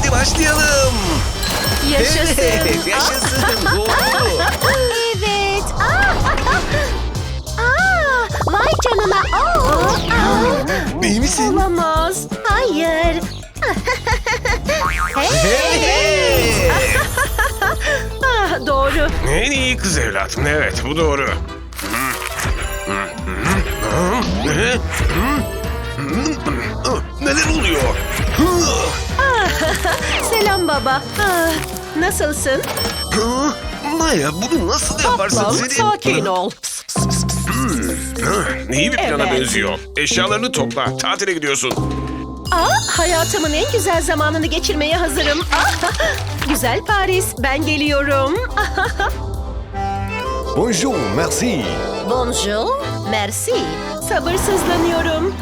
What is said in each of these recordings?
Hadi başlayalım. Yaşasın. Evet, yaşasın. Doğru. Evet. Aa, Aa, vay canına. Aa, aa. İyi misin? Olamaz. Hayır. hey. Hey. Ah, doğru. En iyi kız evladım. Evet bu doğru. Neler oluyor? Baba. Ah, nasılsın? Maya bunu nasıl yaparsın Tatlım, seni? sakin ol. Hı, İyi bir plana Evet. benziyor. Eşyalarını topla. Tatile gidiyorsun. Aa, hayatımın en güzel zamanını geçirmeye hazırım. Ah, güzel Paris, ben geliyorum. Bonjour, merci. Bonjour, merci. Sabırsızlanıyorum.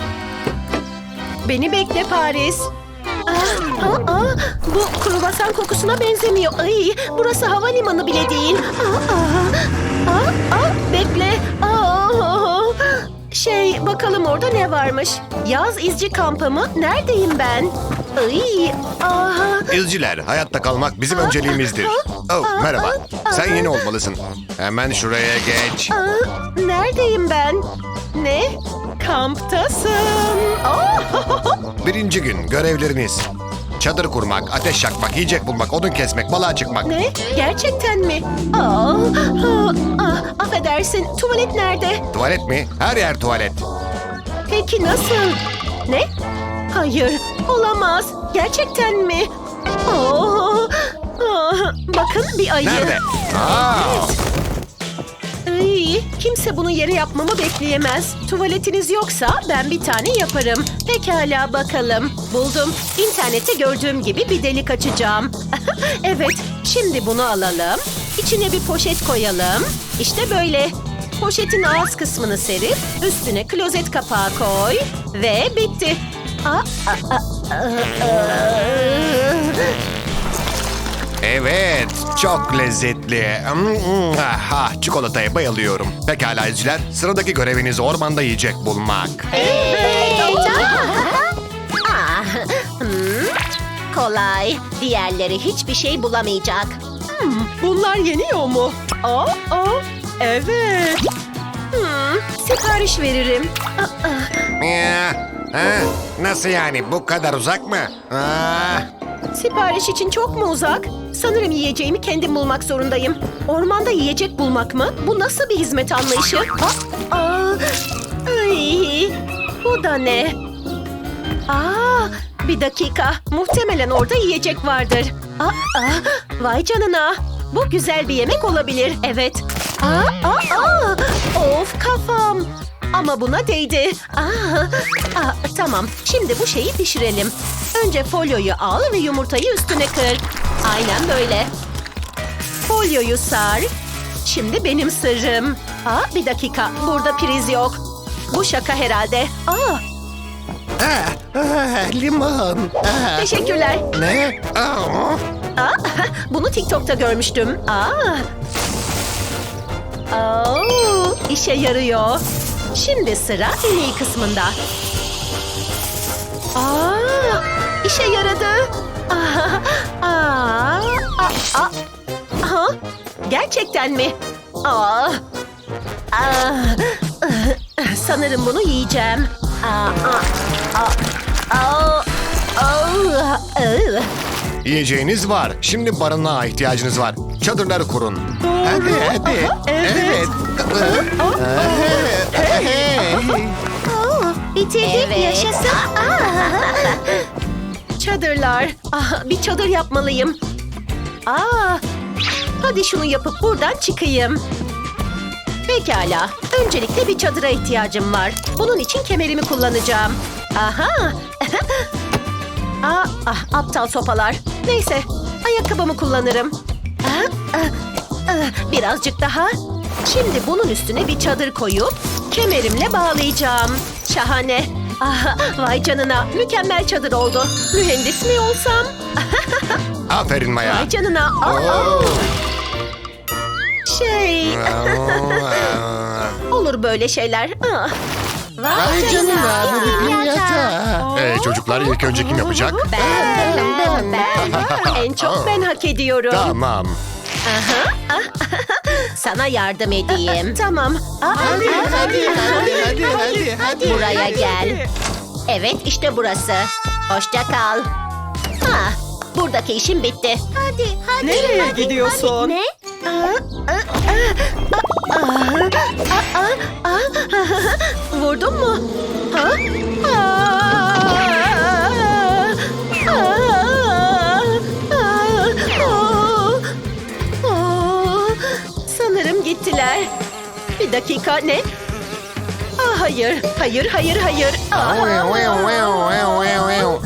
Beni bekle Paris. Aa, aa, bu kruvasan kokusuna benzemiyor. Ay, burası havalimanı bile değil. Aa, aa, aa, aa, bekle. Aa, şey, bakalım orada ne varmış? Yaz izci kampı mı? Neredeyim ben? Ay, aa, İzciler, hayatta kalmak bizim önceliğimizdir. Oh, merhaba. Sen yeni olmalısın. Hemen şuraya geç. aa, neredeyim ben? Ne? Kamptasın. Birinci gün görevleriniz. Çadır kurmak, ateş yakmak, yiyecek bulmak, odun kesmek, balığa çıkmak. Ne? Gerçekten mi? Aa, aa, aa, affedersin. Tuvalet nerede? Tuvalet mi? Her yer tuvalet. Peki nasıl? Ne? Hayır, olamaz. Gerçekten mi? Aa, aa, bakın bir ayı. Nerede? Aa, Ay, kimse bunu yere yapmamı bekleyemez. Tuvaletiniz yoksa ben bir tane yaparım. Pekala bakalım. Buldum. İnternette gördüğüm gibi bir delik açacağım. evet, şimdi bunu alalım. İçine bir poşet koyalım. İşte böyle. Poşetin ağız kısmını serip üstüne klozet kapağı koy ve bitti. Aa, aa, aa, aa, evet, çok lezzetli. Hmm, hmm, ah, çikolataya bayılıyorum. Pekala izciler, sıradaki göreviniz ormanda yiyecek bulmak. Evet. Ah, hmm, Kolay. Diğerleri hiçbir şey bulamayacak. Hmm, bunlar yeniyor mu? Aa, aa, evet. Hmm, sipariş veririm. Ya, ha, nasıl yani? Bu kadar uzak mı? Aa, sipariş için çok mu uzak? Sanırım yiyeceğimi kendim bulmak zorundayım. Ormanda yiyecek bulmak mı? Bu nasıl bir hizmet anlayışı? Aa, aa, ay, bu da ne? Aa, bir dakika. Muhtemelen orada yiyecek vardır. Aa, aa, vay canına. Bu güzel bir yemek olabilir. Evet. Aa, aa, aa. Of kafam. Ama buna değdi. Aa, aa, tamam. Şimdi bu şeyi pişirelim. Önce folyoyu al ve yumurtayı üstüne kır. Aynen böyle. Folyoyu sar. Şimdi benim sırrım. Aa, bir dakika. Burada priz yok. Bu şaka herhalde. Aa, ah, ah, limon. Ah, teşekkürler. ne? Aa, Aa, bunu TikTok'ta görmüştüm. Aa. Oo, işe yarıyor. Şimdi sıra en iyi kısmında. Aa, işe yaradı. Aa, aa, aa, aa. Aha, gerçekten mi? Aa, aa, sanırım bunu yiyeceğim. Aa, aa, aa, aa, aa, aa. Yiyeceğiniz var. Şimdi barınağa ihtiyacınız var. Çadırları kurun. Hadi hadi. evet. Evet. Bitirdik yaşasın. Çadırlar. Ah, bir çadır yapmalıyım. Aa, hadi şunu yapıp buradan çıkayım. Pekala. Öncelikle bir çadıra ihtiyacım var. Bunun için kemerimi kullanacağım. Aha. Ah, aptal sopalar. Neyse, ayakkabımı kullanırım. Ah, ah, ah, Birazcık daha. Şimdi bunun üstüne bir çadır koyup kemerimle bağlayacağım. Şahane. Ah, vay canına, mükemmel çadır oldu. Mühendis mi olsam? Aferin Maya. Vay canına. Aa, aa. Şey, olur böyle şeyler. Ah. Vay canına, bu bir pinyata. Ee, çocuklar ilk önce kim yapacak? Ben, ben, ben, ben. En çok ben hak ediyorum. Tamam. Sana yardım edeyim. Tamam. Aa, hadi, hadi, hadi, hadi. Buraya gel. Evet işte burası. Hoşça kal. Ha, buradaki işim bitti. Hadi, hadi. Nereye hadi, gidiyorsun? hadi. Ne? Vurdun mu? Ha? Aa! Aa! Aa! Aa! Sanırım gittiler. Bir dakika ne? Aa, hayır, hayır, hayır, hayır. Aa!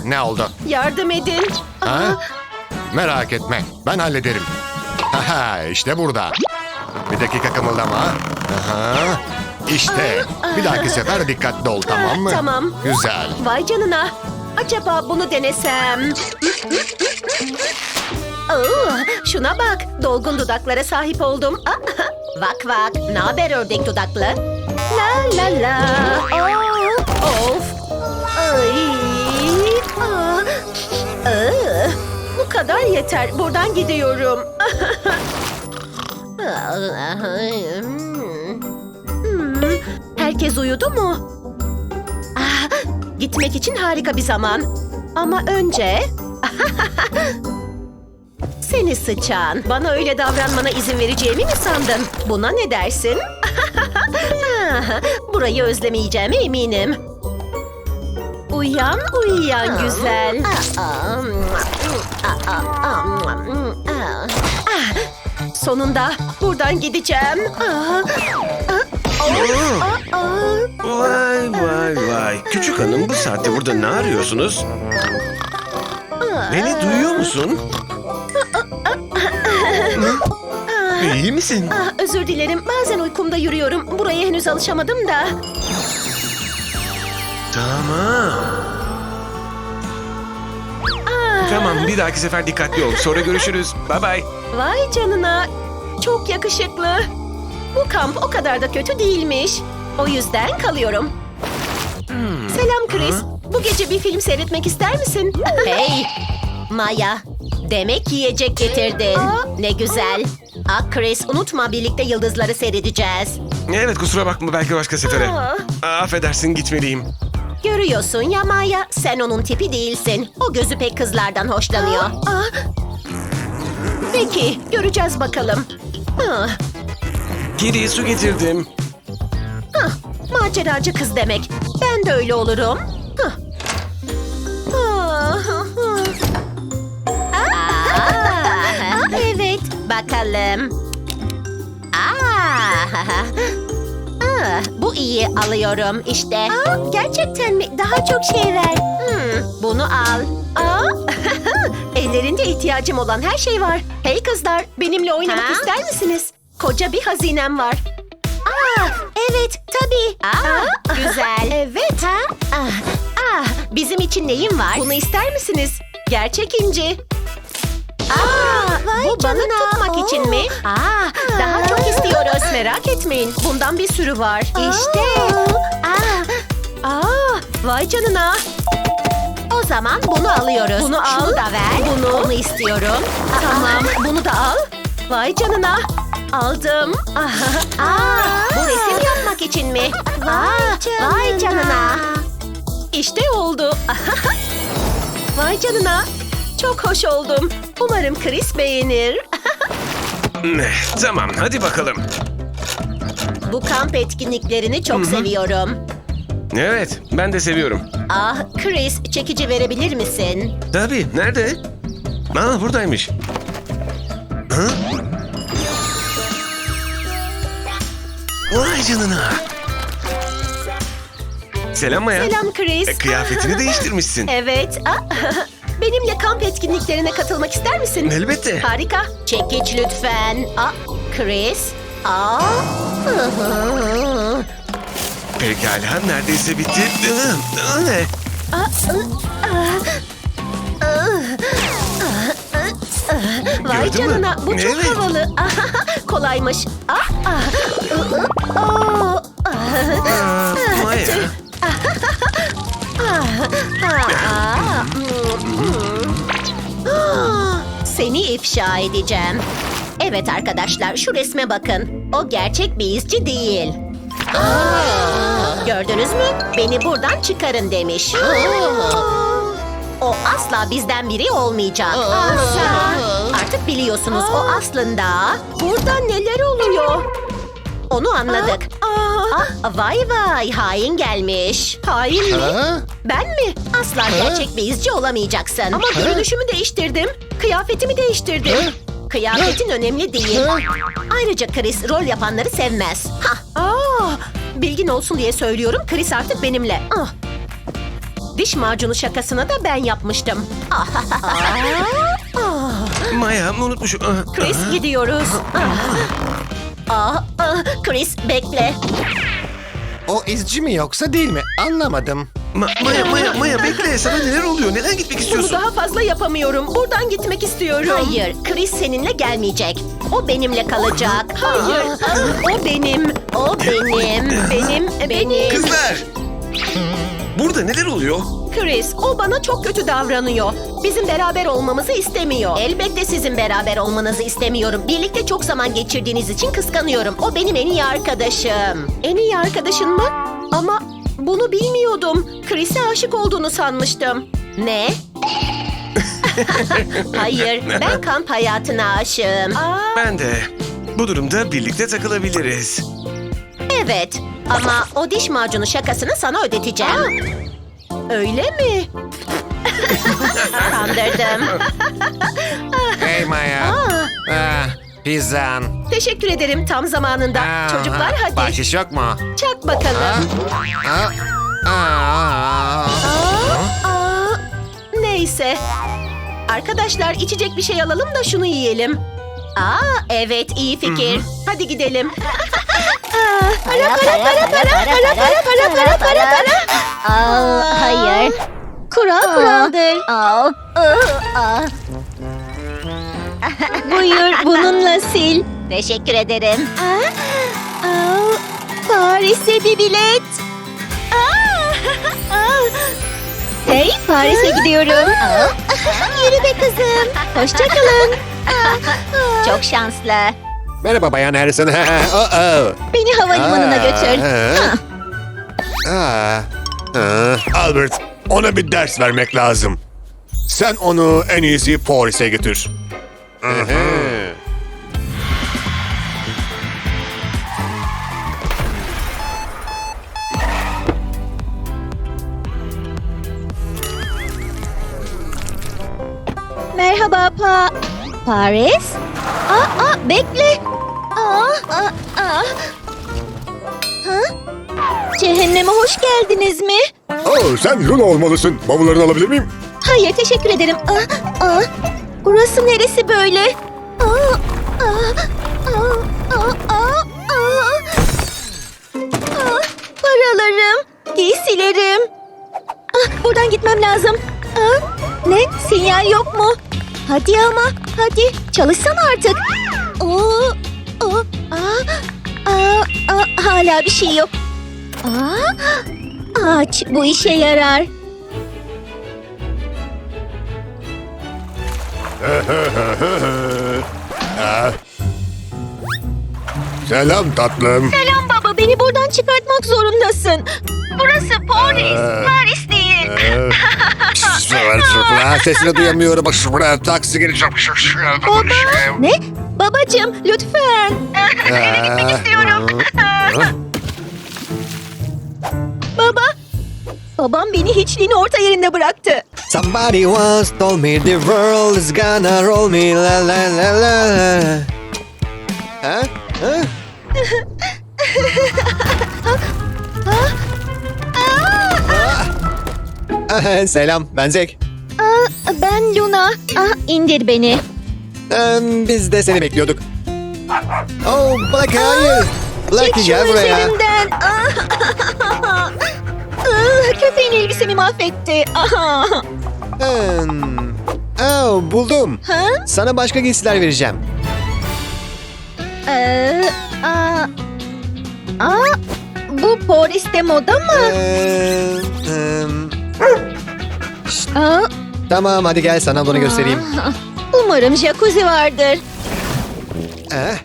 Ne oldu? Yardım edin. Ha? Merak etme. Ben hallederim. Haha, işte burada. Bir dakika kımıldama. Aha. İşte. Bir dahaki sefer dikkatli ol tamam mı? Tamam. Güzel. Vay canına. Acaba bunu denesem? Oo, şuna bak. Dolgun dudaklara sahip oldum. Ah, Vak vak. Ne haber ördek dudaklı? La la la. Aa, of. Ay. Aa. Aa, Bu kadar yeter. Buradan gidiyorum. Herkes uyudu mu? Ah, gitmek için harika bir zaman. Ama önce... Seni sıçan. Bana öyle davranmana izin vereceğimi mi sandın? Buna ne dersin? Ah, Burayı özlemeyeceğime eminim. Uyan uyuyan güzel. Ah, Sonunda buradan gideceğim. Ah, ah, ah. Vay vay vay. Küçük hanım bu saatte burada ne arıyorsunuz? Beni duyuyor musun? İyi misin? Ah, özür dilerim. Bazen uykumda yürüyorum. Buraya henüz alışamadım da. Tamam. Tamam bir dahaki sefer dikkatli ol. Sonra görüşürüz. Bay bay. Vay canına. Çok yakışıklı. Bu kamp o kadar da kötü değilmiş. O yüzden kalıyorum. Selam Chris. Bu gece bir film seyretmek ister misin? Hey Maya. Demek yiyecek getirdin. Ne güzel. Ah Chris unutma birlikte yıldızları seyredeceğiz. Evet kusura bakma belki başka sefere. Aa. Aa, Affedersin gitmeliyim. Görüyorsun ya Maya sen onun tipi değilsin. O gözü pek kızlardan hoşlanıyor. Ah. Peki, göreceğiz bakalım. Ah, Kedi su getirdim. ah, maceracı kız demek. Ben de öyle olurum. Ah. Ah, ah, ah. Aa, evet bakalım. Aa, Aa, bu iyi alıyorum işte. Aa, gerçekten mi? Daha çok şey ver. Hmm, bunu al. Aa, ellerinde ihtiyacım olan her şey var. Hey kızlar, benimle oynamak Ha? ister misiniz? Koca bir hazinem var. Aa, evet, tabii. Aa, güzel. Evet. Ha? Ah, ah, bizim için neyin var? Bunu ister misiniz? Gerçek inci. Aa, vay bu balık canına. tutmak için mi? Aa, daha çok istiyoruz. Merak etmeyin. Bundan bir sürü var. İşte. Aa, Aa, vay canına. o zaman bunu alıyoruz. Bunu al. Şunu da ver. Bunu. Onu istiyorum. Tamam, bunu da al. Vay canına. Aldım. Aha. Aa, bu resim yapmak için mi? Aa, vay canına. İşte oldu. Vay canına. Çok hoş oldum. Umarım Chris beğenir. Tamam hadi bakalım. Bu kamp etkinliklerini çok seviyorum. Evet ben de seviyorum. Ah, Chris çekici verebilir misin? Tabii nerede? Aa buradaymış. Hı? Vay canına. Selam Maya. Selam Chris. E, kıyafetini değiştirmişsin. Evet. Aa, Benimle kamp etkinliklerine katılmak ister misin? Elbette. Harika. Çekiç lütfen. Aa, Chris. Aa. Pekala neredeyse bitti. Ne? Vay Gördün mü? canına. Bu çok Evet. havalı. Kolaymış. Ah, ah. Aa, Maya. Seni ifşa edeceğim. Evet arkadaşlar şu resme bakın. O gerçek bir izci değil. Gördünüz mü? Beni buradan çıkarın demiş. O asla bizden biri olmayacak. Artık biliyorsunuz o aslında Burada neler oluyor? onu anladık. Aa, Ah, vay vay hain gelmiş. hain mi? Ha? Ben mi? Asla gerçek bir izci olamayacaksın. Ama görünüşümü değiştirdim. Kıyafetimi değiştirdim. Kıyafetin önemli değil. Ayrıca Chris rol yapanları sevmez. Hah, Aa, bilgin olsun diye söylüyorum. Chris artık benimle. Ah. Diş macunu şakasını da ben yapmıştım. Ah, Maya unutmuşum. Ah, Chris gidiyoruz. Ah, ah, ah, Chris bekle. O izci mi yoksa değil mi? Anlamadım. Ma- Maya, Maya, Maya bekle. Sana neler oluyor? Neden gitmek Bunu istiyorsun? daha fazla yapamıyorum. Buradan gitmek istiyorum. Hayır, Chris seninle gelmeyecek. O benimle kalacak. Hayır. Ah, O benim. o benim. Benim. Benim. Kızlar! Burada neler oluyor? Chris, o bana çok kötü davranıyor. Bizim beraber olmamızı istemiyor. Elbette sizin beraber olmanızı istemiyorum. Birlikte çok zaman geçirdiğiniz için kıskanıyorum. O benim en iyi arkadaşım. En iyi arkadaşın mı? Ama bunu bilmiyordum. Chris'e aşık olduğunu sanmıştım. Ne? Hayır, ben kamp hayatına aşığım. Aa, Ben de. Bu durumda birlikte takılabiliriz. Evet, ama o diş macunu şakasını sana ödeteceğim. Öyle mi? Kandırdım. Hey Maya. Aa, Ah, pizzan. teşekkür ederim tam zamanında. Ah, Çocuklar hadi. Bahşiş yok mu? Çak bakalım. Ah, ah, ah. Aa, aa, neyse. Arkadaşlar içecek bir şey alalım da şunu yiyelim. Aa, evet iyi fikir. Hadi gidelim. Para para para para para para para para para para. Aa, hayır. Kural kuraldır. Aa, aa. Buyur bununla sil. Teşekkür ederim. Aa, Paris'e bir bilet. Hey Paris'e gidiyorum. Yürü be kızım. Hoşçakalın. Çok şanslı. Merhaba Bayan Harrison. oh, oh. Beni havalimanına Aa, götür. ha. Aa, ha. Albert, ona bir ders vermek lazım. Sen onu en iyisi Paris'e götür. Merhaba Pa... Paris? Aa, aa bekle. Aa, aa, aa. Ha? Cehenneme hoş geldiniz mi? Oh, sen Luna olmalısın. Bavullarını alabilir miyim? Hayır teşekkür ederim. Aa, aa. Burası neresi böyle? Aa, aa, aa, aa, aa, aa. Aa, paralarım, giysilerim. Ah, buradan gitmem lazım. Aa, ne? Sinyal yok mu? Hadi ama, hadi çalışsana artık. Oo, oo, aa, aa, aa, hala bir şey yok. Aa, aç, bu işe yarar. Selam tatlım. Selam baba, beni buradan çıkartmak zorundasın. Burası Paris, Paris değil. Sesini duyamıyorum. Taksi gelecek. Baba, ne? Babacığım, lütfen. Eve gitmek istiyorum. Baba, babam beni hiçliğin orta yerinde bıraktı. Somebody once told me the world is gonna roll me la la la la. Ha? Ha? Ah, Selam, ben Zek. Aa, ben Luna. Ah, indir beni. Ee, biz de seni bekliyorduk. Oh, Black hayır. Black gel buraya. üzerimden. Köpeğin elbisemi mahvetti. Ah. Hmm. Oh, buldum. Ha? Sana başka giysiler vereceğim. Ee, aa, aa, bu Paris'te moda mı? Ee. Aa, Tamam, hadi gel sana bunu göstereyim. aa, Umarım jacuzzi vardır. Eh.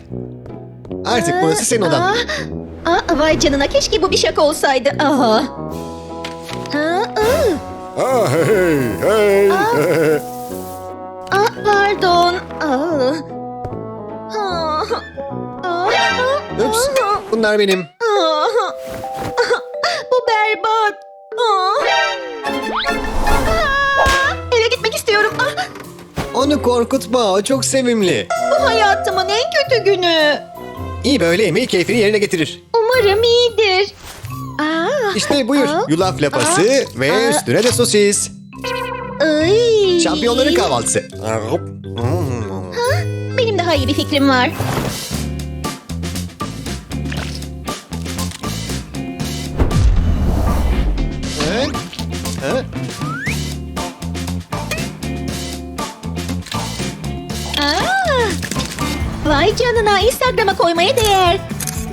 Artık burası senin odan. Aa, aa, vay canına keşke bu bir şaka olsaydı. Aha. Aa, aa. Ah, hey, hey. Aa, pardon. Aa. Aa. Aa. Ups. Bunlar benim. Aa. Bu berbat. Aa. Aa, Eve gitmek istiyorum. Ah, Onu korkutma. O çok sevimli. Bu hayatımın en kötü günü. İyi böyle yemeği keyfini yerine getirir. Umarım iyidir. Aa, İşte buyur. Aa. Yulaf lapası ve Aa. üstüne de sosis. ay. Şampiyonların kahvaltısı. Benim daha iyi bir fikrim var. Instagram'a koymaya değer.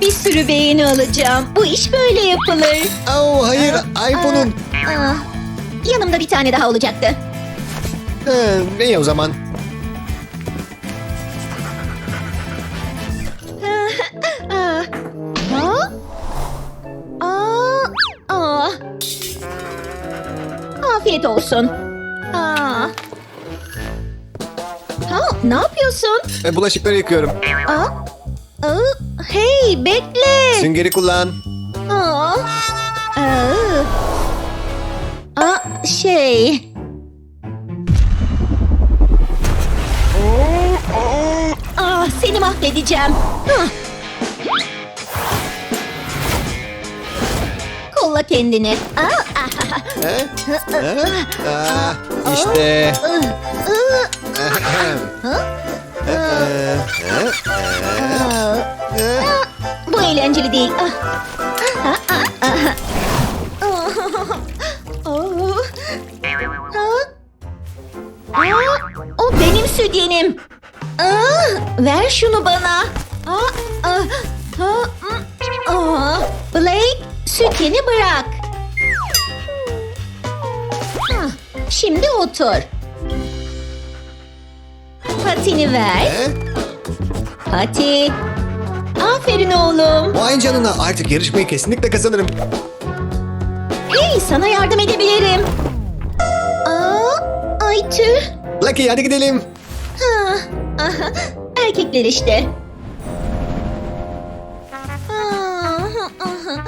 Bir sürü beğeni alacağım. Bu iş böyle yapılır. Oh, hayır. iPhone'un. Aa, yanımda bir tane daha olacaktı. Eh, iyi o zaman. Aa, ha? Aa, aa. Afiyet olsun. Aa. Ha, ne yapıyorsun? Eh, Bulaşıkları yıkıyorum. Aa, aa, hey bekle. Süngeri kullan. Aa, aa. Aa, şey. Ah, seni mahvedeceğim. Hah. Kolla kendini. Aa, ah? Ah, işte. ıh, ıh, eğlenceli değil. Ah. Oh. Benim sütyenim. Ah, ver şunu bana. Ah, ah, ah, mm, ah. Blake, sütyeni bırak. Ah, Şimdi otur. Vay canına artık yarışmayı kesinlikle kazanırım. Hey sana yardım edebilirim. Aa, ay tüh. Lucky hadi gidelim. Ha, aha, erkekler işte. Aa, aha.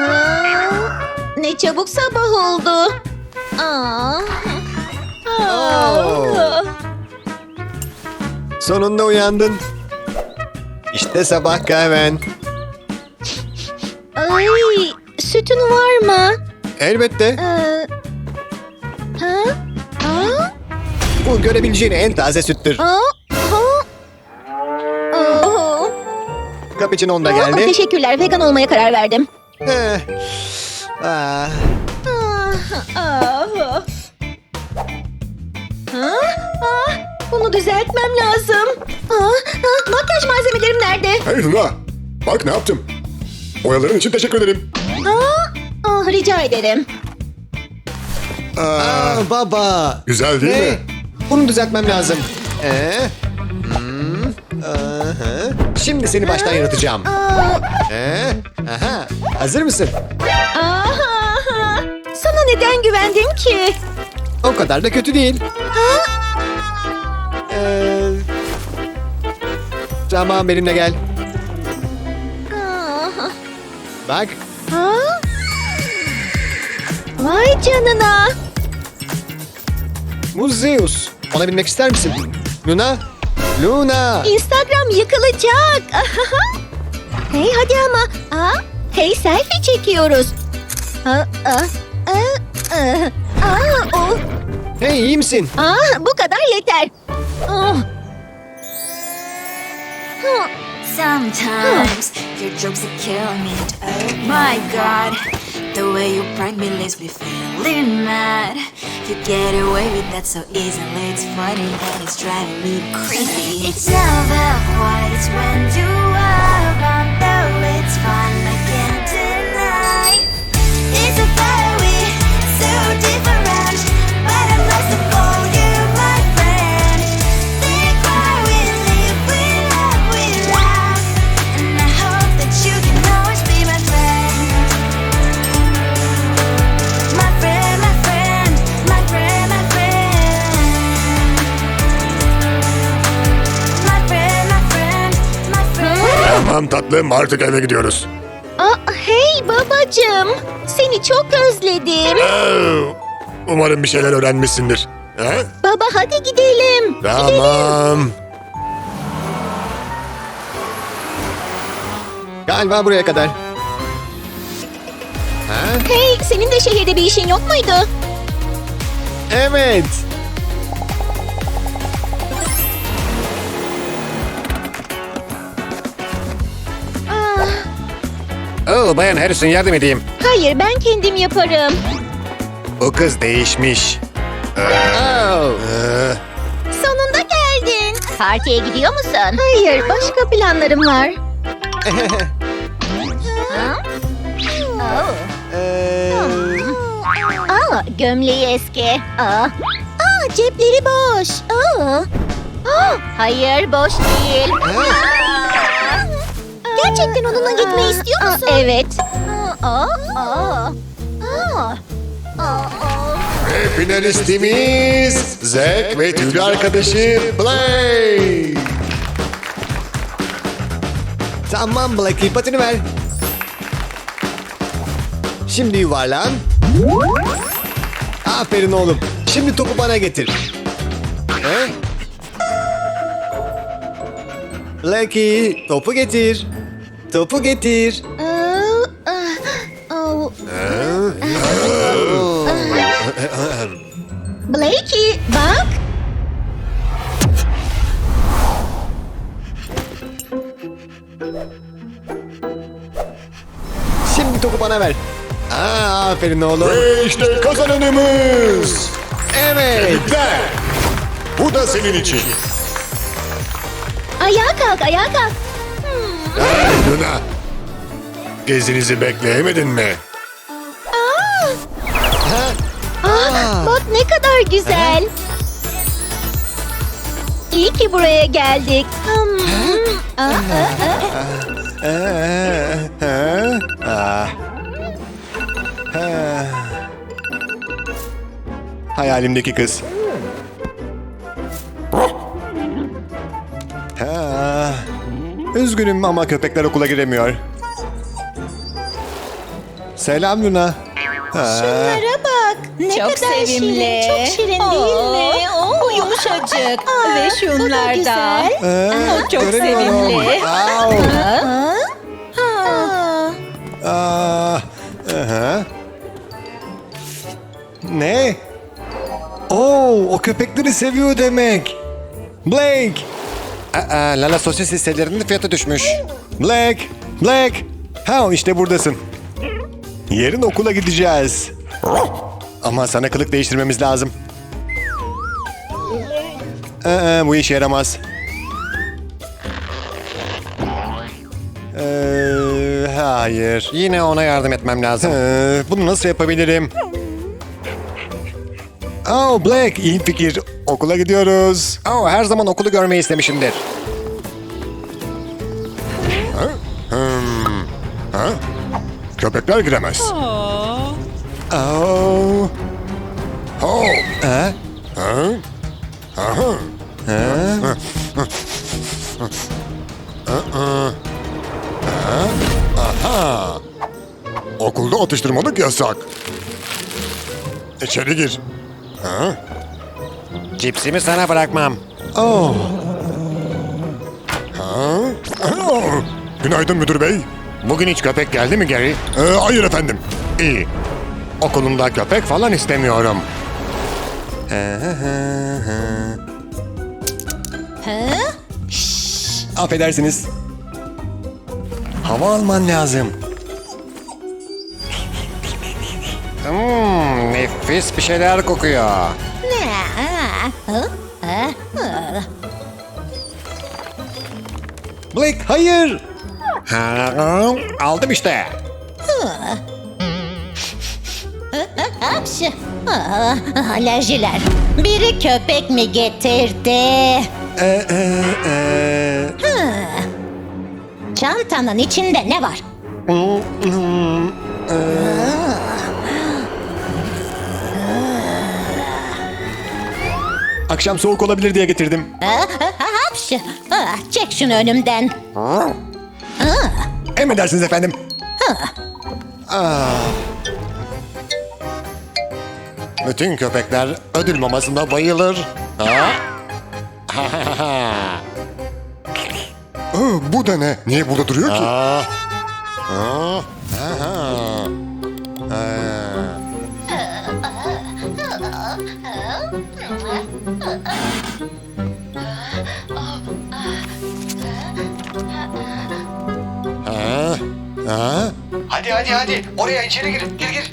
Aa, ne çabuk sabah oldu. Aa. Aa. Sonunda uyandın. İşte sabah kahven. Sütün var mı? Elbette. Ee, ha? Aa? Bu görebileceğin en taze süttür. Aa? Ha? Aa. Cappuccino da Aa, geldi. Teşekkürler. Vegan olmaya karar verdim. Eh. Ah. Ah, ah. Ha? Ah, bunu düzeltmem lazım. Ah, ah, makyaj malzemelerim nerede? Hey Luna. Bak ne yaptım. Oyaların için teşekkür ederim. Rica ederim. Aa, Aa, baba. güzel değil Hey, mi? bunu düzeltmem lazım. Ee? Hmm, aha. Şimdi seni baştan yaratacağım. Ee? Aha. Hazır mısın? ah, ah. Sana neden güvendim ki? O kadar da kötü değil. Ee, tamam benimle gel. Ah, Bak. Vay canına. Bu Zeus. Ona binmek ister misin? Luna. Luna. Instagram yıkılacak. hey hadi ama. Aa, hey selfie çekiyoruz. Aa, aa, aa, aa, aa, o. Hey iyi misin? Aa, bu kadar yeter. Hı. Sometimes your jokes are killing me. Oh my god, the way you prank me leaves me feeling mad. You get away with that so easily. It's funny and it's driving me crazy. It's never quite when you are around, though it's fun. Tamam tatlım artık eve gidiyoruz. Aa, hey babacığım. Seni çok özledim. Umarım bir şeyler öğrenmişsindir. He? Baba hadi gidelim. Tamam. Galiba buraya kadar. Hey senin de şehirde bir işin yok muydu? Evet. Oo, Bayan Harrison yardım edeyim. Hayır ben kendim yaparım. O kız değişmiş. Oh. Ee, Sonunda geldin. Partiye gidiyor musun? Hayır başka planlarım var. Ee, Aa, gömleği eski. Aa. Aa, cepleri boş. Aa. Aa, hayır boş değil. Gerçekten onunla gitmeyi istiyor musun? evet. Aa, aa, aa. Aa. Finalistimiz Zack ve tüylü arkadaşı Blake. tamam Blackie patini ver. Şimdi yuvarlan. Aferin oğlum. Şimdi topu bana getir. He? Blackie topu getir. Topu getir. Blakey bak. Şimdi topu bana ver. Aa, aferin oğlum. Ve işte kazananımız. Evet. Tebrikler. Bu da senin için. Ayağa kalk ayağa kalk. Hey Luna. Gezinizi bekleyemedin mi? Aa, bak ne kadar güzel. İyi ki buraya geldik. Hmm. Aa, aa, aa. Ha. Ha. Hayalimdeki kız. Üzgünüm ama köpekler okula giremiyor. Selam Luna. Ha. bak. Ne Çok kadar sevimli. şirin. Çok şirin değil mi? Bu yumuşacık ve Bu da şunlar da. güzel. Ee, çok göremiyorum. sevimli. Au. Aa, Aa, aha. Ne? Oo, o köpekleri seviyor demek. Blake. Aa, Lala sosis hisselerinin fiyatı düşmüş. Blake, Blake. Ha işte buradasın. Yarın okula gideceğiz. Ama sana kılık değiştirmemiz lazım. Aa, bu işe yaramaz. Ee, hayır. Yine ona yardım etmem lazım. Ee, bunu nasıl yapabilirim? Oh Black, iyi fikir. Okula gidiyoruz. Oh, her zaman okulu görmeyi istemişimdir. Ha? Hmm. Ha? Köpekler giremez. Oh. Oh. Ha? Ha? Aha. Aha. Okulda atıştırmalık yasak. İçeri gir. Ha? Cipsimi sana bırakmam. Oh, Oh, Günaydın müdür bey. Bugün hiç köpek geldi mi Gary? Ee, hayır efendim. İyi. Okulumda köpek falan istemiyorum. affedersiniz. Hava alman lazım. Hmm, nefis bir şeyler kokuyor. Black, hayır. Ha, aldım işte. Hapşı. Aa, alerjiler. Biri köpek mi getirdi? Ee, e, e. Çantanın içinde ne var? Akşam soğuk olabilir diye getirdim. Hapşı. Çek şunu önümden. Emredersiniz efendim. Ah. Bütün köpekler ödül mamasına bayılır. Ha? Aa, bu da ne? Niye burada duruyor ki? Aa. Aa. Hadi hadi. Oraya içeri gir. Gir gir.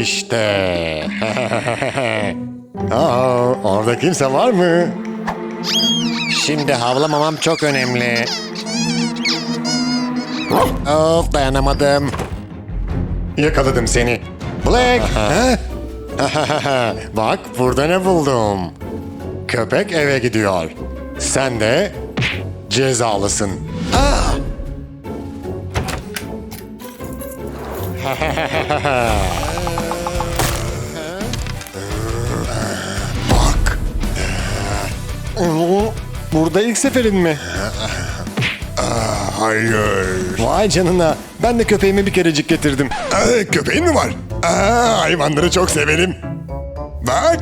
İşte. Aa, orada kimse var mı? Şimdi havlamamam çok önemli. Of dayanamadım. Yakaladım seni. Black. ha? Bak burada ne buldum. Köpek eve gidiyor. Sen de cezalısın. Bak. Burada ilk seferin mi? Hayır. Vay canına. Ben de köpeğimi bir kerecik getirdim. köpeğin mi var? Aa, hayvanları çok severim. Bak.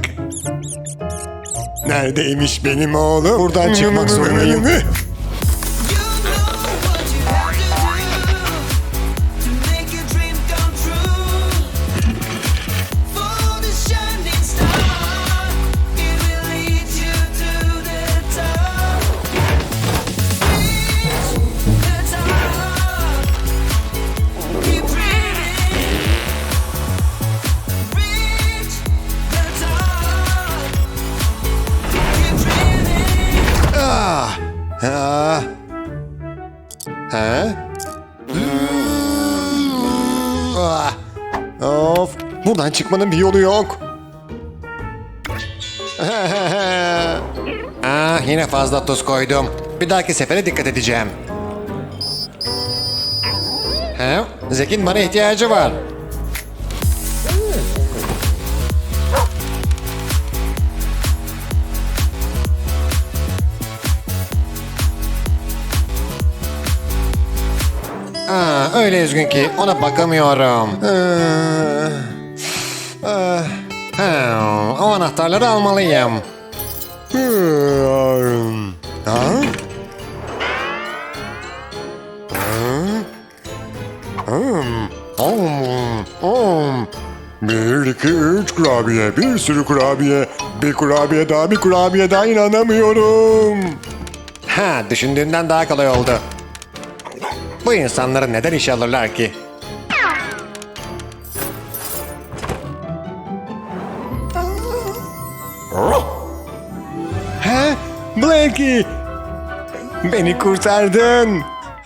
Neredeymiş benim oğlum? Buradan çıkmak zorundayım. Çıkmanın bir yolu yok. ah, yine fazla tuz koydum. Bir dahaki sefere dikkat edeceğim. Ha? Zekin bana ihtiyacı var. Aa, öyle üzgün ki ona bakamıyorum. Ah, ha, o anahtarları almalıyım. Ha? Hmm, hmm. Bir, iki, üç kurabiye, bir sürü kurabiye, bir kurabiye daha, bir kurabiye daha inanamıyorum. Ha, düşündüğümden daha kolay oldu. Bu insanları neden işe alırlar ki? Blackie! Beni kurtardın.